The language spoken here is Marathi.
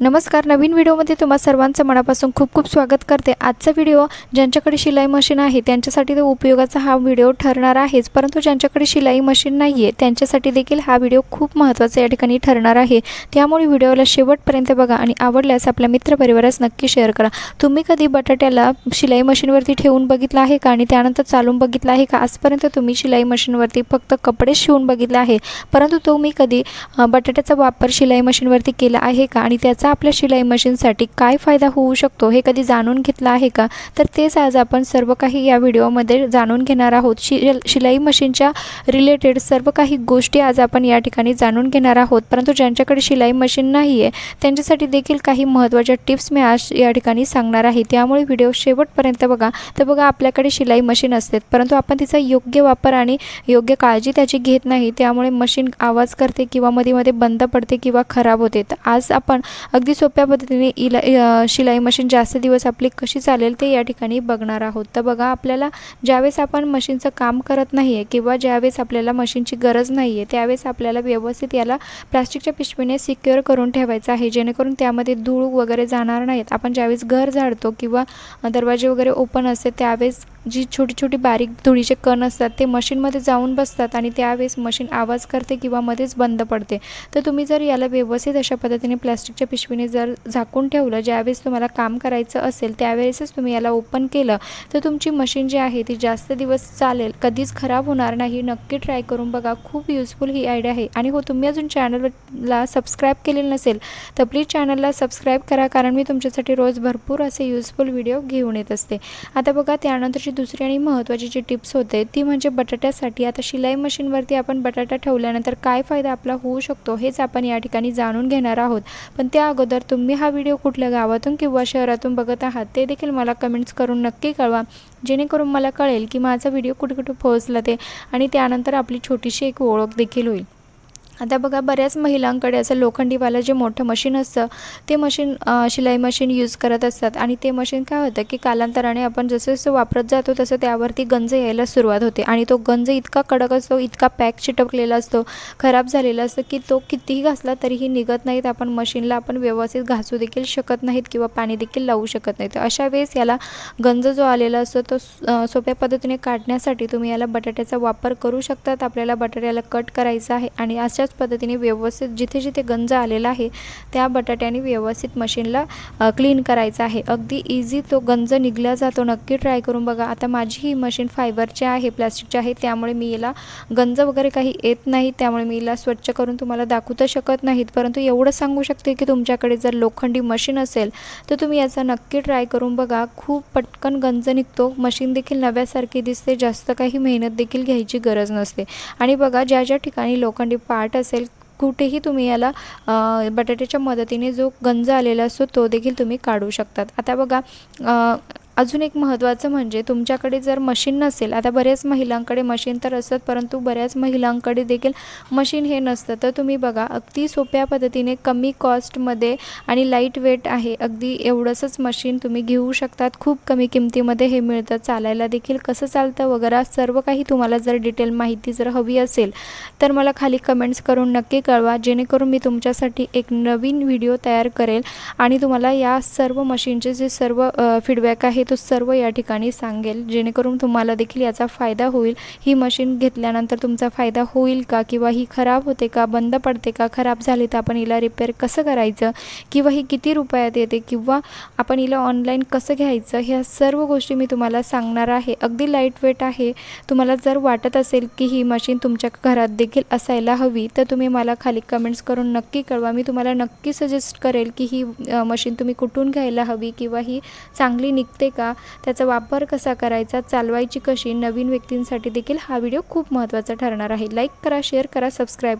नमस्कार नवीन व्हिडिओमध्ये तुम्हा सर्वांचं मनापासून खूप खूप स्वागत करते. आजचा व्हिडिओ ज्यांच्याकडे शिलाई मशीन आहे त्यांच्यासाठी तो उपयोगाचा हा व्हिडिओ ठरणार आहेच. परंतु ज्यांच्याकडे शिलाई मशीन नाही आहे त्यांच्यासाठी देखील हा व्हिडिओ खूप महत्त्वाचा या ठिकाणी ठरणार आहे. त्यामुळे व्हिडिओला शेवटपर्यंत बघा आणि आवडल्यास आपल्या मित्रपरिवारास नक्की शेअर करा. तुम्ही कधी बटाट्याला शिलाई मशीनवरती ठेवून बघितलं आहे का आणि त्यानंतर चालून बघितलं आहे का? आजपर्यंत तुम्ही शिलाई मशीनवरती फक्त कपडे शिवून बघितले आहे. परंतु तुम्ही कधी बटाट्याचा वापर शिलाई मशीनवरती केला आहे का आणि त्याचा आपल्या शिलाई मशीनसाठी काय फायदा होऊ शकतो हे कधी जाणून घेतलं आहे का? तर तेच आज आपण सर्व काही या व्हिडिओमध्ये जाणून घेणार आहोत. शि शिलाई मशीनच्या रिलेटेड सर्व काही गोष्टी आज आपण या ठिकाणी जाणून घेणार आहोत. परंतु ज्यांच्याकडे शिलाई मशीन नाही आहे त्यांच्यासाठी देखील काही महत्त्वाच्या टिप्स मी आज या ठिकाणी सांगणार आहे. त्यामुळे व्हिडिओ शेवटपर्यंत बघा. तर बघा आपल्याकडे शिलाई मशीन असते परंतु आपण तिचा योग्य वापर आणि योग्य काळजी त्याची घेत नाही. त्यामुळे मशीन आवाज करते किंवा मध्ये मध्ये बंद पडते किंवा खराब होते. तर आज आपण अगदी सोप्या पद्धतीने इला शिलाई मशीन जास्त दिवस आपली कशी चालेल ते या ठिकाणी बघणार आहोत. तर बघा आपल्याला ज्यावेळेस आपण मशीनचं काम करत नाही आहे किंवा ज्यावेळेस आपल्याला मशीनची गरज नाही आहे त्यावेळेस आपल्याला व्यवस्थित याला प्लास्टिकच्या पिशवीने सिक्युअर करून ठेवायचं आहे जेणेकरून त्यामध्ये धूळ वगैरे जाणार नाहीत. आपण ज्यावेळेस घर झाडतो किंवा दरवाजे वगैरे ओपन असते त्यावेळेस जी छोटी छोटी बारीक धुळीचे कण असतात ते मशीनमध्ये जाऊन बसतात आणि त्यावेळेस मशीन आवाज करते किंवा मध्येच बंद पडते. तर तुम्ही जर याला व्यवस्थित अशा पद्धतीने प्लॅस्टिकच्या पिशवीने जर झाकून ठेवलं ज्यावेळेस तुम्हाला काम करायचं असेल त्यावेळेसच तुम्ही याला ओपन केलं तर तुमची मशीन जी आहे ती जास्त दिवस चालेल. कधीच खराब होणार नाही. नक्की ट्राय करून बघा. खूप युजफुल ही आयडिया आहे. आणि हो तुम्ही अजून चॅनलला सबस्क्राईब केलेलं नसेल तर प्लीज चॅनलला सबस्क्राईब करा कारण मी तुमच्यासाठी रोज भरपूर असे युजफुल व्हिडिओ घेऊन येत असते. आता बघा त्यानंतरची दुसरी आणि महत्त्वाची जी टिप्स होते ती म्हणजे बटाट्यासाठी. आता शिलाई मशीनवरती आपण बटाटा ठेवल्यानंतर काय फायदा आपला होऊ शकतो हेच आपण या ठिकाणी जाणून घेणार आहोत. पण त्या अगोदर तुम्ही हा व्हिडिओ कुठल्या गावातून किंवा शहरातून बघत आहात ते देखील मला कमेंट्स करून नक्की कळवा. जेणेकरून मला कळेल की माझा व्हिडिओ कुठे कुठे पोहोचला ते आणि त्यानंतर आपली छोटीशी एक ओळख देखील होईल. आता बघा बऱ्याच महिलांकडे असं लोखंडीवालं जे मोठं मशीन असतं ते मशीन शिलाई मशीन यूज करत असतात. आणि ते मशीन काय होतं की कालांतराने आपण जसं जसं वापरत जातो तसं त्यावरती गंज यायला सुरुवात होते. आणि तो गंज इतका कडक असतो इतका पॅक चिटकलेला असतो खराब झालेला असतो की तो कितीही घासला तरीही निघत नाहीत. आपण मशीनला आपण व्यवस्थित घासू देखील शकत नाहीत किंवा पाणी देखील लावू शकत नाहीत. अशा वेळेस याला गंज जो आलेला असतो तो स- सोप्या पद्धतीने काढण्यासाठी तुम्ही याला बटाट्याचा वापर करू शकतात. आपल्याला बटाट्याला कट करायचा आहे. आणि अशाच पद्धतीने व्यवस्थित जिथे जिथे गंज आलेला आहे त्या बटाट्याने व्यवस्थित मशीनला क्लीन करायचं आहे. अगदी इझी तो गंज निघला जातो. नक्की ट्राय करून बघा. आता माझी ही मशीन फायबरची आहे प्लास्टिकची आहे त्यामुळे मी याला गंज वगैरे काही येत नाही. त्यामुळे मी याला स्वच्छ करून तुम्हाला दाखवू तर शकत नाहीत. परंतु एवढं सांगू शकते की तुमच्याकडे जर लोखंडी मशीन असेल तर तुम्ही याचा नक्की ट्राय करून बघा. खूप पटकन गंज निघतो. मशीन देखील नव्यासारखी दिसते. जास्त काही मेहनत देखील घ्यायची गरज नसते. आणि बघा ज्या ज्या ठिकाणी लोखंडी पार्ट असेल कुठेही तुम्ही याला बटाट्याच्या मदतीने जो गंज आलेला असतो तो देखील तुम्ही काढू शकतात. आता बघा अजून एक महत्त्वाचं म्हणजे तुमच्याकडे जर मशीन नसेल आता बऱ्याच महिलांकडे मशीन तर असतात परंतु बऱ्याच महिलांकडे देखील मशीन हे नसतं. तर तुम्ही बघा अगदी सोप्या पद्धतीने कमी कॉस्टमध्ये आणि लाइट वेट आहे अगदी एवढंसंच मशीन तुम्ही घेऊ शकतात. खूप कमी किमतीमध्ये हे मिळतं. चालायला देखील कसं चालतं वगैरे सर्व काही तुम्हाला जर डिटेल माहिती जर हवी असेल तर मला खाली कमेंट्स करून नक्की कळवा. जेणेकरून मी तुमच्यासाठी एक नवीन व्हिडिओ तयार करेल आणि तुम्हाला या सर्व मशीनचे जे सर्व फीडबॅक आहे तो सर्व या ठिकाणी सांगेल. जेणेकरून तुम्हाला देखील याचा फायदा होईल. ही मशीन घेतल्यानंतर तुमचा फायदा होईल का? किंवा ही खराब होते का? बंद पडते का? खराब झाली तर आपण हिला रिपेअर कसं करायचं? किंवा ही किती रुपयात येते? किंवा आपण हिला ऑनलाईन कसं घ्यायचं? ह्या सर्व गोष्टी मी तुम्हाला सांगणार आहे. अगदी लाइट वेट आहे. तुम्हाला जर वाटत असेल की ही मशीन तुमच्या घरात देखील असायला हवी तर तुम्ही मला खाली कमेंट्स करून नक्की कळवा. मी तुम्हाला नक्की सजेस्ट करेल की ही मशीन तुम्ही कुठून घ्यायला हवी? किंवा ही चांगली निघते का? त्याचा वापर कसा करायचा? चालवायची कशी? नवीन व्यक्तींसाठी देखील हा व्हिडिओ खूप महत्त्वाचा ठरणार आहे. लाईक करा शेअर करा सबस्क्राईब